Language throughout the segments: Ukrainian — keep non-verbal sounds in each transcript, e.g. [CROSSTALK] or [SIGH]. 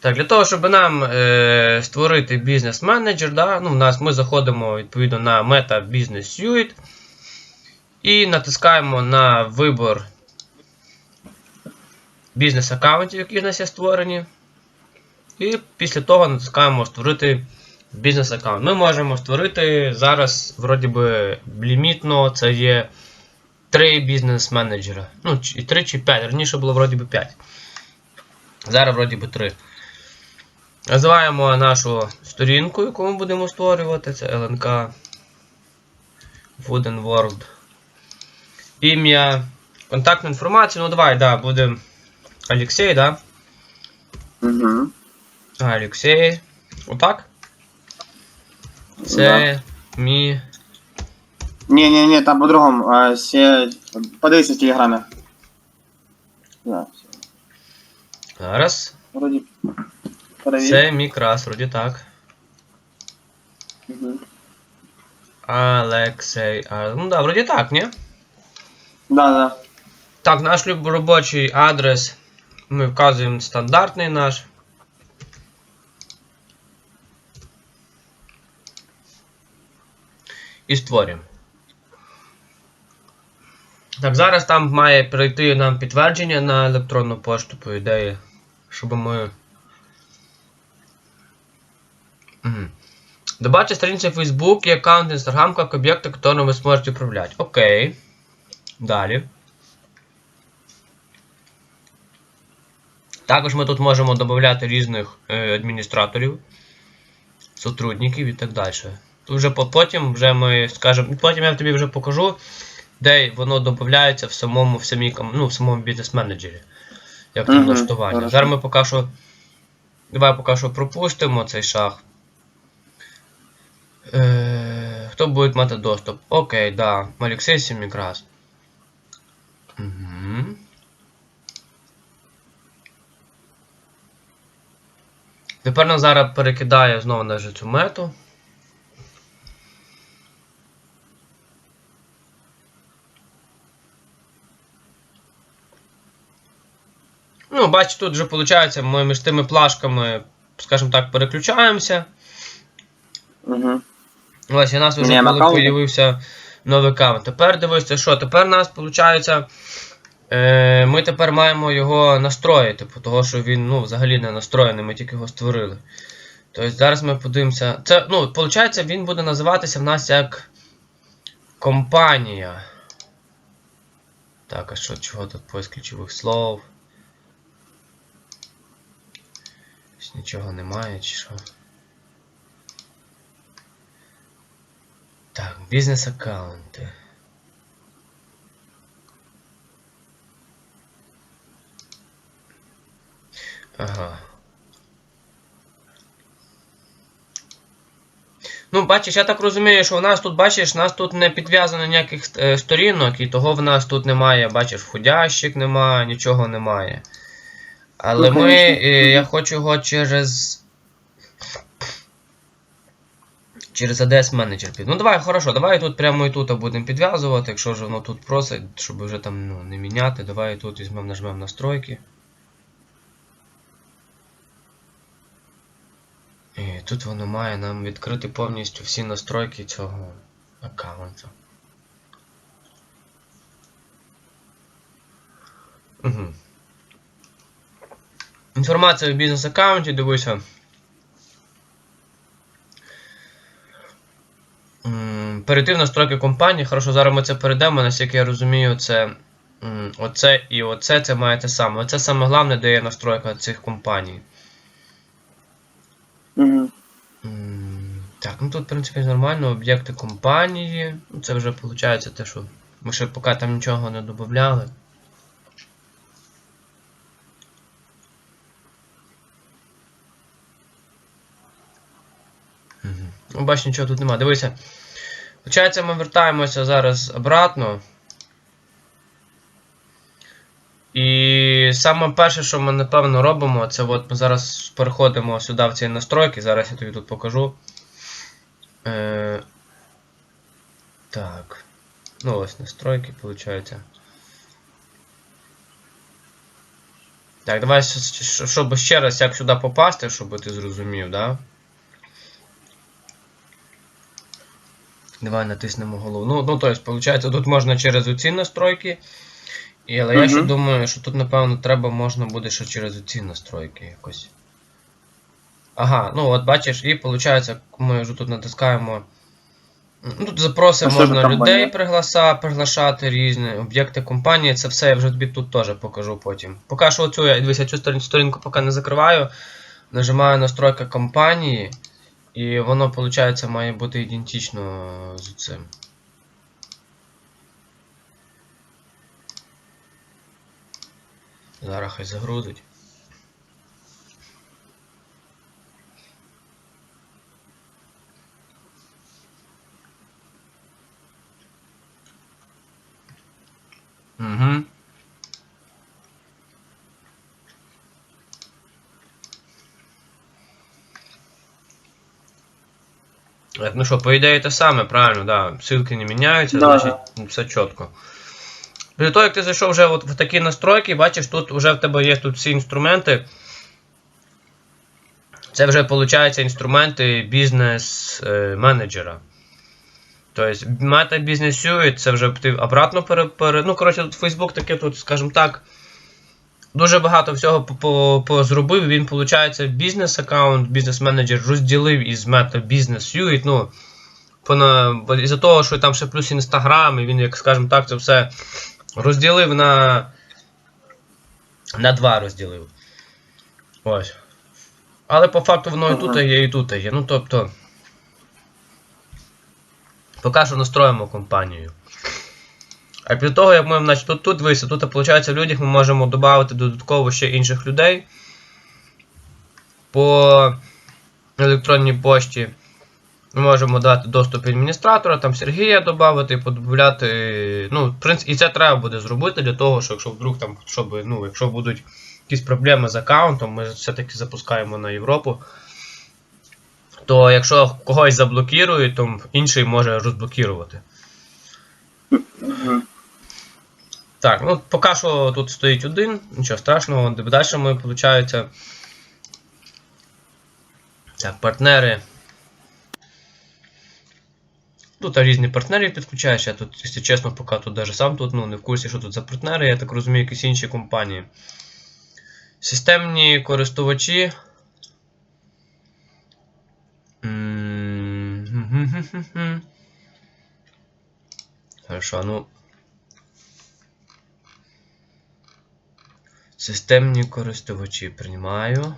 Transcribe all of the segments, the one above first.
Так, для того, щоб нам е, створити бізнес-менеджер, да, ну, в нас ми заходимо відповідно на Meta Business Suite і натискаємо на вибор бізнес-аккаунтів, які в нас є створені. І після того натискаємо створити бізнес-аккаунт. Ми можемо створити зараз, вроді би, лімітно, це є 3 бізнес-менеджера. Ну, і 3 чи 5. Раніше було вроді би 5. Зараз вроді би 3. Називаємо нашу сторінку, яку ми будемо створювати. Це LNK Wooden World. Ім'я. Контактну інформацію. Ну давай, да, буде Алексей, да? Угу. Алексей. Отак. Це мій. Ні, ні, ні, там по-другому. Сє... Подивися в телеграмі. Да, все. Зараз. Вроді. Перевір. Це мій крас, вроді так. Угу. Алексей. А, ну да, вроді так, ні? Да, да. Так, наш робочий адрес. Ми вказуємо стандартний наш. І створюємо. Так, зараз там має прийти нам підтвердження на електронну пошту, по ідеї, щоб ми. Угу. Добавьте страницу Facebook и аккаунт Instagram как объекты, которым вы сможете управлять. Окей. Далі. Також ми тут можемо додати різних е, адміністраторів, сотрудників і так далі. Тут вже по- потім вже ми скажемо, потім я тобі вже покажу, де воно додається в самому в самій, ком- ну, в самому бізнес-менеджері. Як там Мгм, налаштування. хорошо. Зараз ми поки що. Давай поки що пропустимо цей шаг. Е, хто буде мати доступ? Окей, да. Олексій Сімікрас. Угу. Тепер нас зараз перекидає знову на цю мету. Ну, бачите, тут вже виходить, ми між тими плашками, скажімо так, переключаємося. Угу. Ось, і у нас вже появився новий аккаунт. Тепер дивися, що тепер у нас виходить. Е, ми тепер маємо його настроїти, бо того, що він ну, взагалі не настроєний, ми тільки його створили. Тобто зараз ми подивимося. Це, ну, виходить, він буде називатися в нас як компанія. Так, а що, чого тут поиск ключових слов? Нічого немає, чи що? Так, бізнес-аккаунти. Ага. Ну, бачиш, я так розумію, що в нас тут, бачиш, у нас тут не підв'язано ніяких е, сторінок, і того в нас тут немає, бачиш, входящих немає, нічого немає. Але Ну, ми, конечно. е, я хочу його через. Через ADS менеджер під. Ну давай, хорошо, давай тут прямо і тут будемо підв'язувати, якщо вже воно тут просить, щоб вже там ну, не міняти, давай тут візьмемо, нажмемо настройки. І тут воно має нам відкрити повністю всі настройки цього аккаунту. Угу. Інформація в бізнес-аккаунті, дивися. Перейти в настройки компанії. Хорошо, зараз ми це перейдемо, наскільки я розумію, це оце і оце це має те саме. Оце саме головне, де є настройка цих компаній. Так, ну тут, в принципі, нормально, об'єкти компанії. Ну, Це вже виходить те, що ми ще поки там нічого не додавали. Ну, нічого тут нема. Дивися. Получається, ми вертаємося зараз обратно. І саме перше, що ми напевно робимо, це от ми зараз переходимо сюди в ці настройки. Зараз я тобі тут покажу. Е, так. Ну ось настройки, виходить. Так, давай, щоб ще раз як сюди попасти, щоб ти зрозумів, да? Давай натиснемо голову. Ну, ну, то есть, получается, тут можна через оці настройки. І, але я ще думаю, що тут, напевно, треба можна буде ще через оці настройки якось. Ага, ну от бачиш, і виходить, ми вже тут натискаємо. Ну, Тут запроси А можна людей пригласа, приглашати різні, об'єкти компанії, це все я вже тобі тут теж покажу потім. Поки що оцю я дивися, цю сторінку поки не закриваю. Нажимаю настройка компанії, і воно, виходить, має бути ідентично з цим. Зараз хай загрузить. Угу. Ну що, по ідеї те саме, правильно, да. Ссылки не міняються, Да. значить все чітко. Після того, як ти зайшов вже от в такі настройки, бачиш, тут вже в тебе є тут всі інструменти. Це вже виходить інструменти бізнес-менеджера. Тобто Meta Business Suite, це вже ти обратно пере, пере... Ну, коротше, тут Facebook таке тут, скажімо так, дуже багато всього по- по- позробив. Він, виходить, бізнес-аккаунт, бізнес-менеджер розділив із Meta Business Suite. Ну, із-за того, що там ще плюс Instagram, і він, як скажімо так, це все розділив на. На два розділив. Ось. Але по факту воно і тут є, і тут є. Ну тобто. Поки що настроїмо компанію. А після того, як ми значить, тут, тут дивися, тут виходить в людях ми можемо додати додатково ще інших людей по електронній пошті. Ми можемо дати доступ адміністратора, там Сергія додати, подобавляти. Ну, в принципі, і це треба буде зробити для того, що якщо вдруг там, щоб, ну, якщо будуть якісь проблеми з аккаунтом, ми все-таки запускаємо на Європу. То якщо когось заблокують, то інший може розблокувати. Так, ну поки що тут стоїть один, нічого страшного, далі ми, виходить. Так, партнери. Тут різні партнери підключаєш, я тут, якщо чесно, поки тут даже сам тут ну, не в курсі, що тут за партнери, я так розумію, якісь інші компанії. Системні користувачі. Хорошо, ну. Системні користувачі приймаю.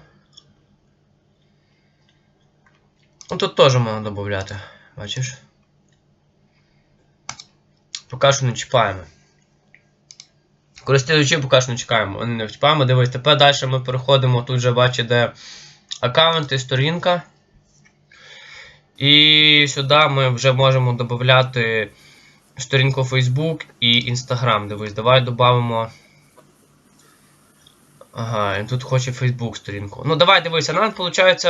Ну тут теж можна додати, бачиш? Поки що не чіпаємо. Користувачі поки що не чекаємо, вони не чіпаємо. Дивись, тепер далі ми переходимо, тут вже бачите, де аккаунти, сторінка. І сюди ми вже можемо додати сторінку Facebook і Instagram. Дивись, давай додамо. Ага, він тут хоче Facebook сторінку. Ну давай дивися, нам виходить,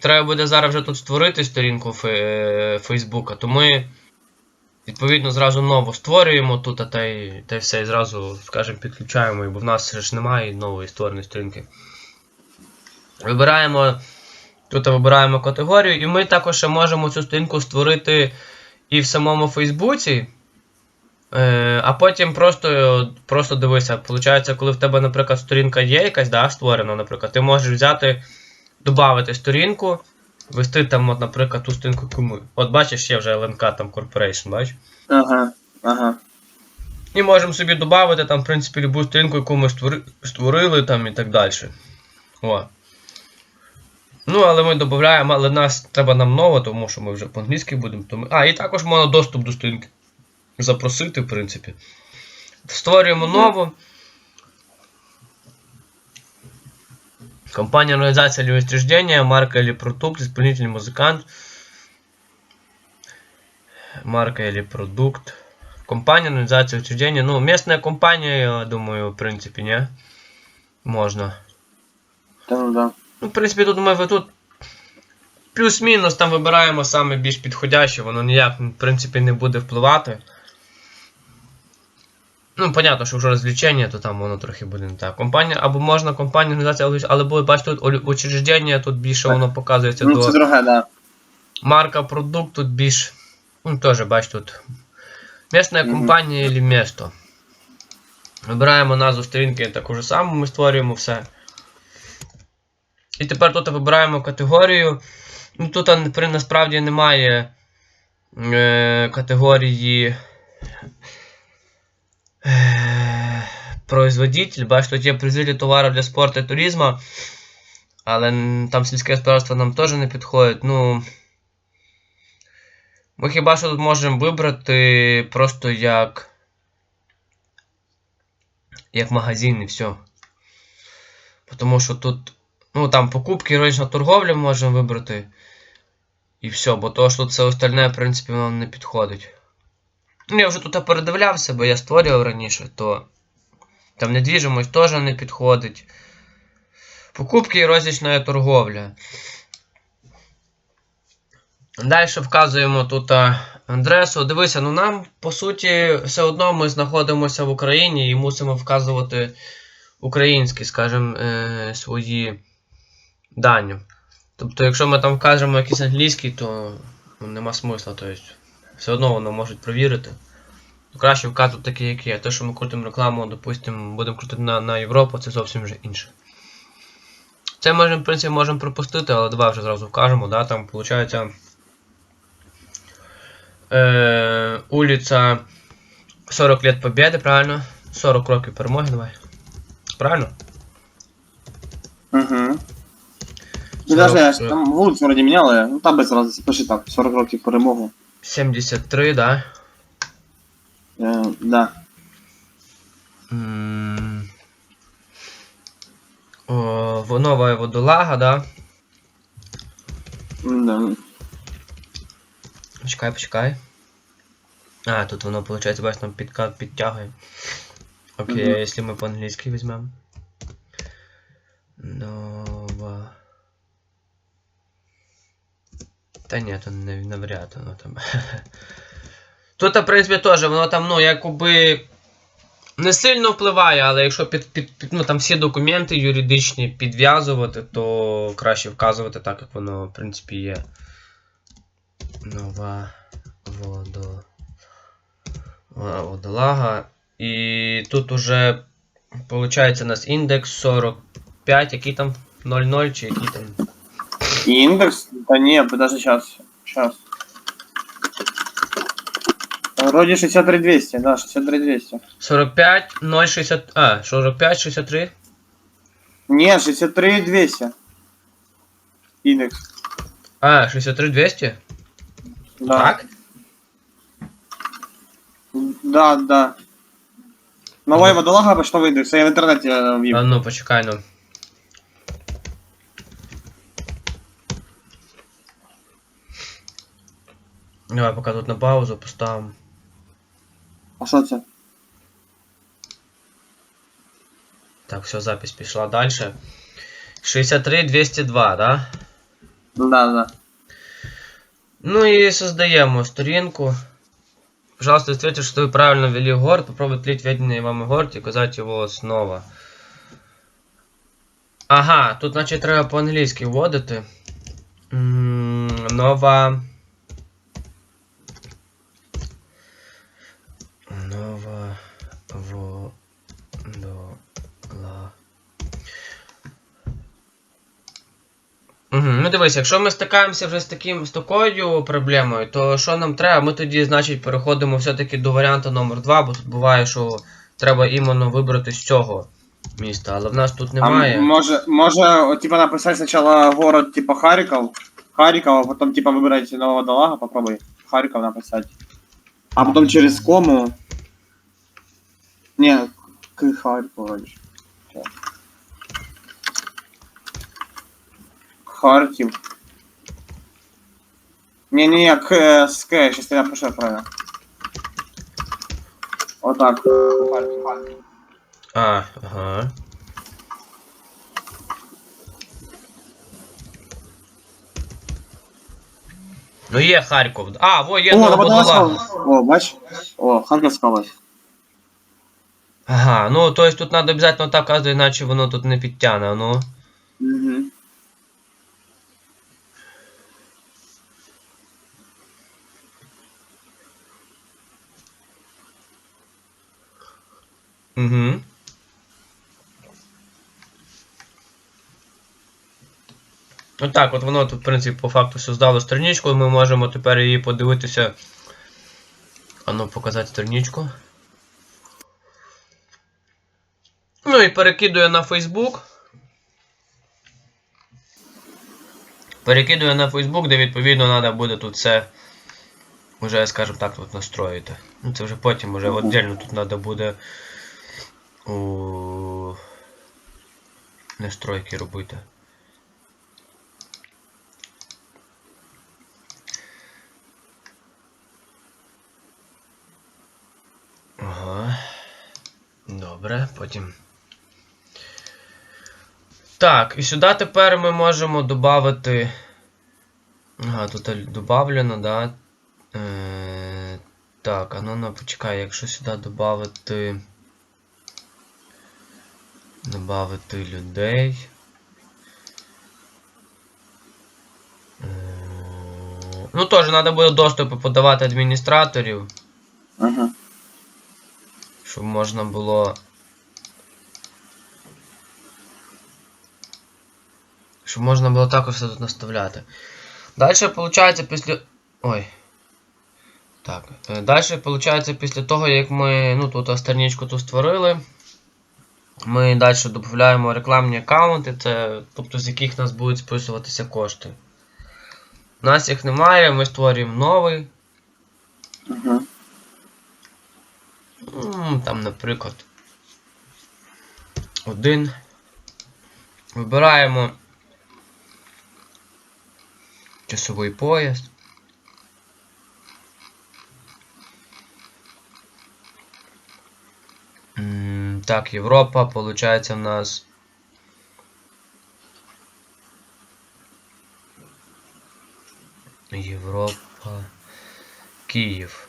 треба буде зараз вже тут створити сторінку фе- Фейсбука, то ми відповідно зразу нову створюємо тут, а та й, все, і зразу, скажімо, підключаємо, бо в нас ж немає нової створеної сторінки. Вибираємо. Тут вибираємо категорію, і ми також можемо цю сторінку створити і в самому Фейсбуці. Е, а потім просто просто дивися, виходить, коли в тебе, наприклад, сторінка є якась, да, створена, наприклад, ти можеш взяти, додати сторінку, вести там, от, наприклад, ту сторінку кому. От бачиш, є вже ЛНК там Corporation, бачиш? Ага, ага. І можемо собі додати там, в принципі, любу сторінку, яку ми створи- створили там і так далі. О. Ну, але ми додаємо, але нас треба нам ново, тому що ми вже по-англійськи будемо. То ми... А, і також можна доступ до сторінки запросити, в принципі. Створюємо нову. Компания, организация или учреждение, марка или продукт, исполнительный музыкант. Марка или продукт. Компания, организация, учреждение. Ну, местная компания, я думаю, в принципе, не. Можно. Та ну да. Ну, в принципі, тут ми тут плюс-мінус там вибираємо саме більш підходяще, воно ніяк, в принципі, не буде впливати. Ну, понятно, що вже розвлечення, то там воно трохи буде не так. Компанія, або можна компанія, організація, але буде, бачите, тут учреждення, тут більше воно показується Ну, до це друге, да. марка, продукт, тут більш. Ну, теж, бачите, тут. Місна Мгм. компанія или місто. Вибираємо назву сторінки таку ж саму, ми створюємо все. І тепер тут вибираємо категорію. Ну, тут при- насправді немає е, категорії производитель. Бачите, тут є производитель товарів для спорту і туризму. Але там сільське господарство нам теж не підходить. Ну. Ми хіба що тут можемо вибрати просто як. Як магазин і все. Тому що тут. Ну там покупки, ручна торговля можемо вибрати. І все, бо то, що все остальне, в принципі, воно не підходить. Ну, я вже тут передивлявся, бо я створював раніше, то. Там недвіжимость теж не підходить. Покупки і рознічна торговля. Далі вказуємо тут адресу. Дивися, ну нам по суті все одно ми знаходимося в Україні і мусимо вказувати українські, скажімо, е, свої дані. Тобто, якщо ми там вкажемо якийсь англійський, то нема смисла. Тобто, все одно воно можуть провірити. Ну, краще вказувати такі, які є. Те, що ми крутимо рекламу, допустимо, будемо крутити на, на Європу, це зовсім вже інше. Це ми, в принципі, можемо пропустити, але давай вже зразу вкажемо, да, там виходить. Е, улица 40 лет Победы, правильно? 40 років перемоги, давай. Правильно? Угу. І 40, навіть е, там вулицю вроді міняли, ну там без разу пиши так, 40 років перемогу. 73, да? Е, да. М, О, в- нова водолага, да? Да. Почекай, почекай. А, тут воно, виходить, бачиш, нам підка- підтягує. Окей, Мгм. якщо ми по-англійськи візьмемо? Нова. Та ні, то не навряд воно там. [LAUGHS] Тут, в принципі, теж, воно там, ну, якоби. Не сильно впливає, але якщо під, під, під, ну, там всі документи юридичні підв'язувати, то краще вказувати так, як воно, в принципі, є. Нова водо... Водолага. І тут уже виходить у нас індекс 45, який там 00 чи який там. Индекс? Да не, подожди, сейчас. Сейчас. Вроде 63200, да, 63200. 45 060. А, 45 63. Не, 63200. Индекс. А, 63 200? Да. Так? Да, да. Новая водолага почтовый индекс, я в интернете э, ввів. А ну, почекай, ну. Давай поки тут на паузу поставимо. А що це? Так, все, запись пішла далі. 63 202, да? Да, да. Ну и создаем сторінку. Пожалуйста, ответьте, что вы правильно ввели город. Попробуйте тлить введенный вами город и указать его снова. Ага, тут, значить, треба по-англійськи вводити. Нова Угу. Ну дивись, якщо ми стикаємося вже з таким з такою проблемою, то що нам треба? Ми тоді, значить, переходимо все-таки до варіанту номер 2 бо тут буває, що треба іменно вибрати з цього міста, але в нас тут немає. м- може, може, типа написать сначала город типа Харьков, Харьков, а потом типа выбрать нового водолага, попробуй Харьков написать. А потом через кому... Не, к Харькову вроде. ж. Так. Харьков. Не-не-не, к, э, К, сейчас я напишу правильно. Вот так. Харьков, Харьков. А, ага. Ну є Харків. А, во, є О, Нововодолага. О, бач? О, Харківська область. Ага, ну то есть тут надо обязательно так казати, іначе воно тут не підтягне, ну. Угу. Угу. Отак, от воно тут, в принципі, по факту создало страничку, і ми можемо тепер її подивитися. А ну, показати страничку. Ну і перекидує на Facebook. Перекидує на Facebook, де відповідно треба буде тут все. Уже, скажімо так, тут настроїти. Ну це вже потім, Мгм. віддільно тут треба буде у настройки робити. Ага. Добре, потім. Так, і сюди тепер ми можемо додати. Ага, тут добавлено, да. Е, так, а ну ну почекай, якщо сюди додати. Добавити людей. Е, Ну, теж треба буде доступи подавати адміністраторів, Ага. щоб можна було. Щоб можна було також все тут наставляти. Далі, виходить, після. Ой. Так. Далі, виходить, після того, як ми ну, тут страничку ту створили. Ми далі додаємо рекламні аккаунти, це, тобто з яких нас будуть списуватися кошти. У нас їх немає, ми створюємо новий. М, Там, наприклад. Один. Вибираємо часовий пояс. М, Так, Європа, получається в нас. Європа. Київ.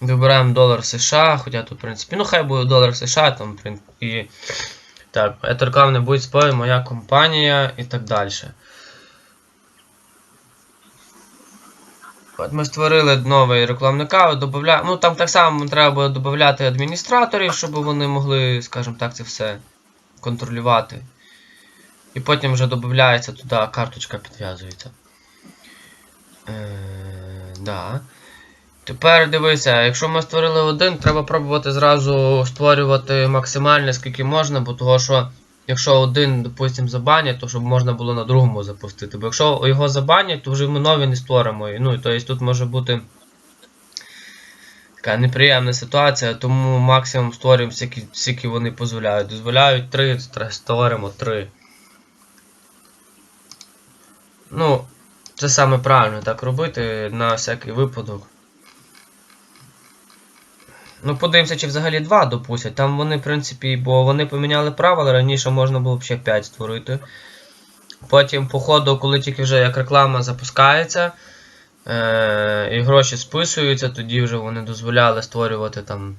Вибираємо долар США, хоча тут, в принципі, ну хай буде долар США, там, і. Так, это рекламне буде спою, моя компанія і так далі. От ми створили новий рекламний аккаунт, додаємо. Ну там так само треба додати адміністраторів, щоб вони могли, скажімо так, це все контролювати. І потім вже додається туди карточка підв'язується. Е, да. Тепер дивися, якщо ми створили один, треба пробувати зразу створювати максимально скільки можна, бо того що якщо один, допустимо, забанять, то щоб можна було на другому запустити. Бо якщо його забанять, то вже ми нові не створимо. Ну, тобто тут може бути така неприємна ситуація, тому максимум створюємо скільки, скільки вони дозволяють. Дозволяють 3, створимо 3. Ну, це саме правильно так робити на всякий випадок. Ну, подивимося, чи взагалі 2 допустять. Там вони, в принципі, бо вони поміняли правила, раніше можна було б ще 5 створити. Потім, по ходу, коли тільки вже як реклама запускається, е- і гроші списуються, тоді вже вони дозволяли створювати там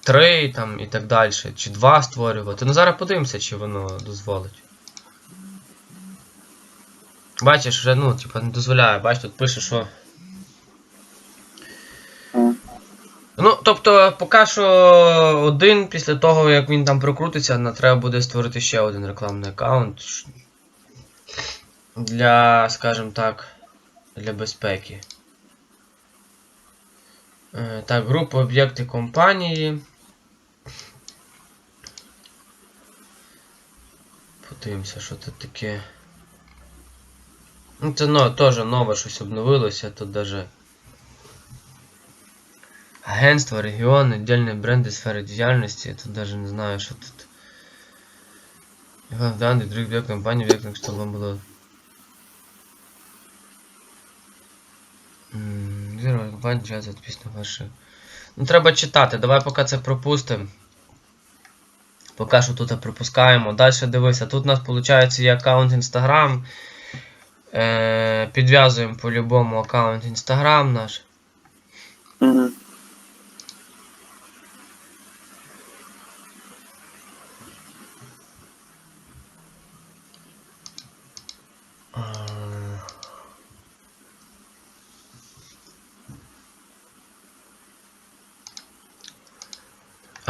3 там, і так далі, чи 2 створювати. Ну зараз подивимося, чи воно дозволить. Бачиш, вже, ну, типа, не дозволяє, бач, тут пише, що. Ну, тобто, поки що один після того, як він там прокрутиться, нам треба буде створити ще один рекламний аккаунт. Для, скажімо так, для безпеки. Е, Так, група об'єкти компанії. Подивимося, що тут таке. Ну, це но, теж нове щось обновилося, тут даже. Агентство, регіон, віддільні бренди сфери діяльності. Я тут даже не знаю, що тут. Данди, друг дві компанії, як що вам було. М, компанія, час відписано ваше. Ну треба читати, давай поки це пропустимо. Поки що тут пропускаємо. Далі дивися, тут у нас виходить є аккаунт Instagram. Е, підв'язуємо по-любому аккаунт Instagram наш.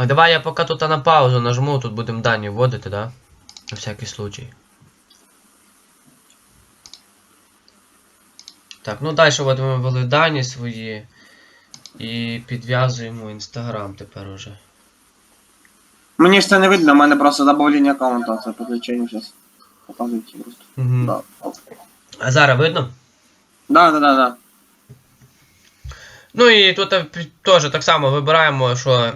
А давай я поки тут на паузу нажму, тут будемо дані вводити, да? На всякий случай. Так, ну далі от ми ввели дані свої. І підв'язуємо інстаграм тепер уже. Мені ж це не видно, у мене просто добавлення аккаунта, це підключення зараз. Показуйте просто. Угу. Да. А зараз видно? Да, да, да, да. Ну і тут е, теж так само вибираємо, що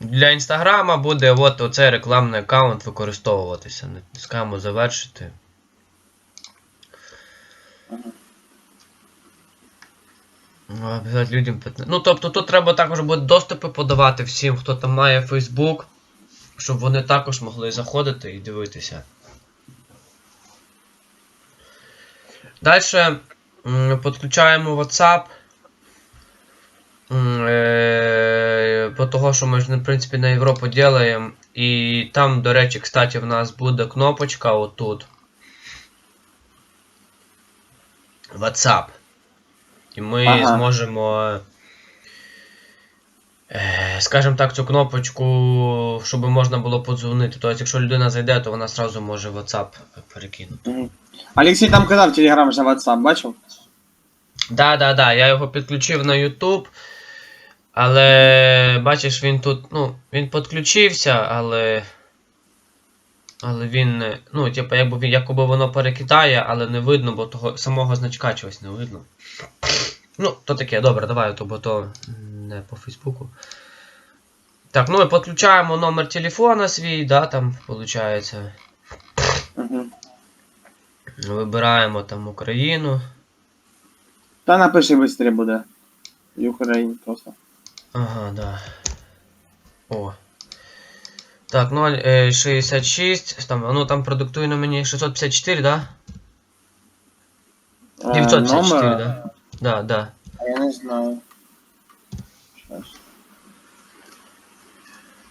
для інстаграма буде от оцей рекламний аккаунт використовуватися. Натискаємо завершити. Ну, людям Ну, тобто тут треба також буде доступи подавати всім, хто там має Facebook, щоб вони також могли заходити і дивитися. Далі підключаємо WhatsApp. По того, що ми ж, в принципі, на Європу ділаємо. І там, до речі, кстати, в нас буде кнопочка отут. WhatsApp. І ми Ага. зможемо. е, Скажімо так, цю кнопочку, щоб можна було подзвонити. Тобто, якщо людина зайде, то вона зразу може WhatsApp перекинути. Олексій там казав Telegram ж на WhatsApp, бачив? Да, да, да, я його підключив на YouTube. Але бачиш, він тут, ну, він підключився, але. Але він не. Ну, типу, якби він якоби воно перекидає, але не видно, бо того самого значка чогось не видно. Ну, то таке, добре, давай, то, бо то не по Фейсбуку. Так, ну і підключаємо номер телефона свій, да, там, виходить. Вибираємо там Україну. Та напиши швидше буде. Ukraine просто. Ага, да. О. Так, 0,66. Там, ну там продиктує на мені 654, да? Е, 954, номер? да? Да, да. А я не знаю. Щас.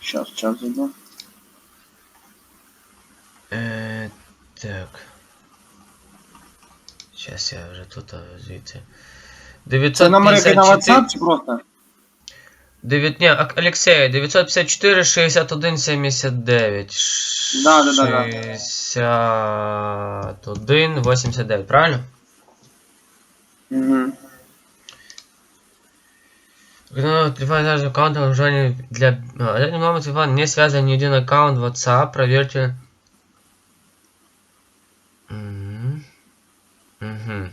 Щас, час іду. Е, так. Сейчас я вже тут а, звідси. Це номер який на 954. WhatsApp чи просто? 9, ні, Ак- Алексей, 954 61 79. Да, да, да, да. 61 89, правильно? Угу. Даже аккаунт уже для... А, для номер телефона не связан ни один аккаунт WhatsApp, проверьте. Мгм. Мгм.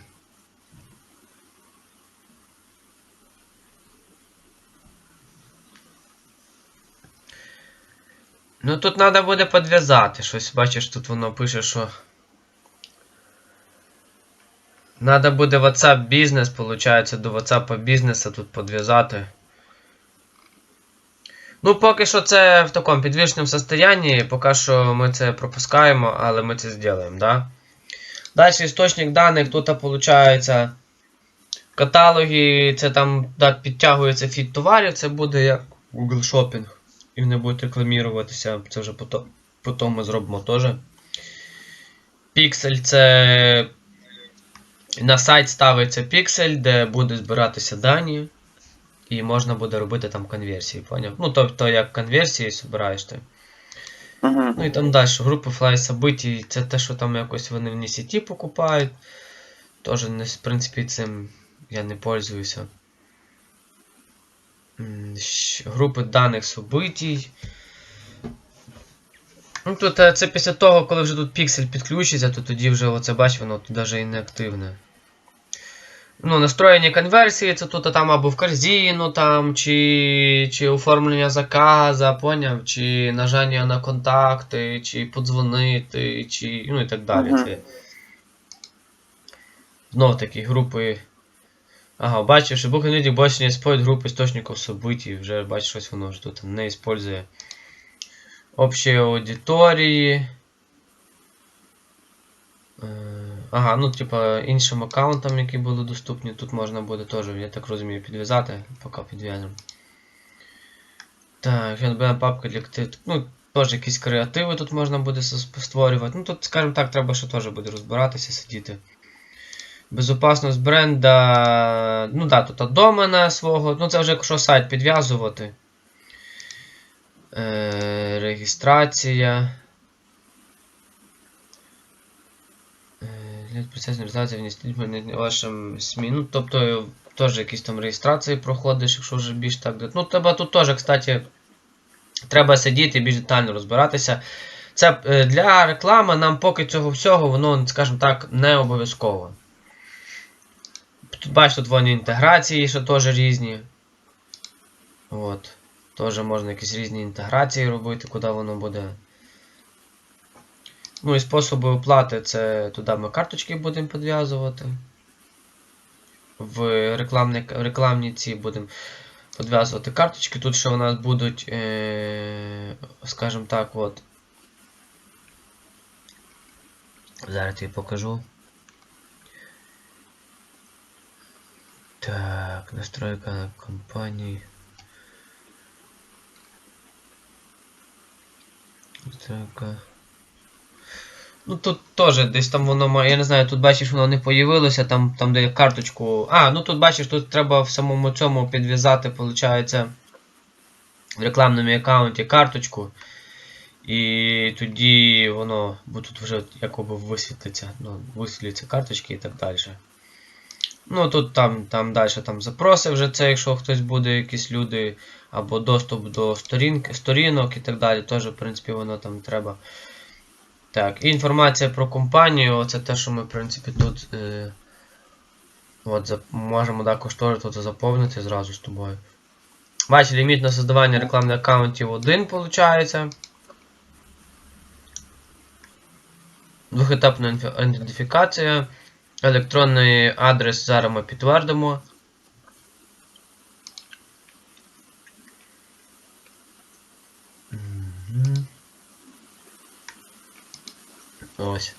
Ну тут треба буде підв'язати щось, бачиш, тут воно пише, що. Надо буде WhatsApp бізнес, получається, до WhatsApp бізнеса тут підв'язати. Ну, поки що це в такому підвішеному состоянні, поки що ми це пропускаємо, але ми це зробимо, да? Далі істочник даних, тут виходить каталоги, це там да, підтягується фід товарів, це буде як Google Shopping. І вони будуть рекламіруватися, це вже потім, потім ми зробимо теж. Pixel це на сайт ставиться піксель, де буде збиратися дані, і можна буде робити там конверсії, поняв? Ну, тобто, як конверсії збираєш ти. Угу. Ну і там далі групи флай событий, це те, що там якось вони в сеті покупають. Тоже, в принципі, цим я не пользуюся. Групи даних событий. Ну тут е, це після того, коли вже тут піксель підключиться, то тоді вже оце бач, воно тут навіть і не активне. Ну, настроєння конверсії, це тут там або в корзину, там, чи, чи оформлення заказа, поняв, чи нажання на контакти, чи подзвонити, чи. ну і так далі. Це Знов такі групи. Ага, бачиш, що Book Analytics більше не использует групи істочників событий, вже бачиш, щось воно ж тут не использує. Общі аудиторії. Е, Ага, ну типа іншим аккаунтам, які були доступні, тут можна буде теж, я так розумію, підв'язати, поки підв'яжемо. Так, буде папка для Ну, теж якісь креативи тут можна буде створювати. Ну тут, скажімо так, треба ще теж буде розбиратися, сидіти. Безопасність бренда. Ну да, тут домена свого. Ну це вже якщо сайт підв'язувати. Е, реєстрація. Е, Для процесу вашим СМІ. Ну, тобто, теж якісь там реєстрації проходиш, якщо вже більш так. Ну, тебе тут теж, кстати, треба сидіти більш детально розбиратися. Це е, для реклами нам поки цього всього, воно, скажімо так, не обов'язково. Тут бачите, тут вони інтеграції ще теж різні. От. Теж можна якісь різні інтеграції робити, куди воно буде. Ну і способи оплати це туди ми карточки будемо підв'язувати. В рекламні, рекламні ці будемо підв'язувати карточки. Тут ще у нас будуть, е, скажімо так, от. Зараз я покажу. Так, настройка компанії. Настройка. Ну тут теж десь там воно має. Я не знаю, тут бачиш, воно не появилося, там, там де карточку. А, ну тут бачиш, тут треба в самому цьому підв'язати, виходить, в рекламному аккаунті карточку. І тоді воно бо тут вже якоби висвітлиться. Ну, висвітлиться карточки і так далі. Ну тут там, там далі там запроси вже це, якщо хтось буде, якісь люди, або доступ до сторінки, сторінок і так далі. Теж, в принципі, воно там треба. Так, і інформація про компанію, оце те, що ми, в принципі, тут е, от, можемо також теж тут заповнити зразу з тобою. Бачите, ліміт на создавання рекламних аккаунтів один, виходить. Двохетапна ідентифікація. Електронний адрес зараз ми підтвердимо. Ось.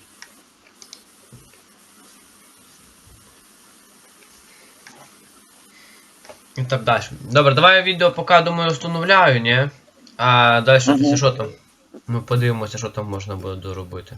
І так далі. Добре, давай я відео поки думаю встановляю, ні? А далі що там? Ми подивимося, що там можна буде доробити.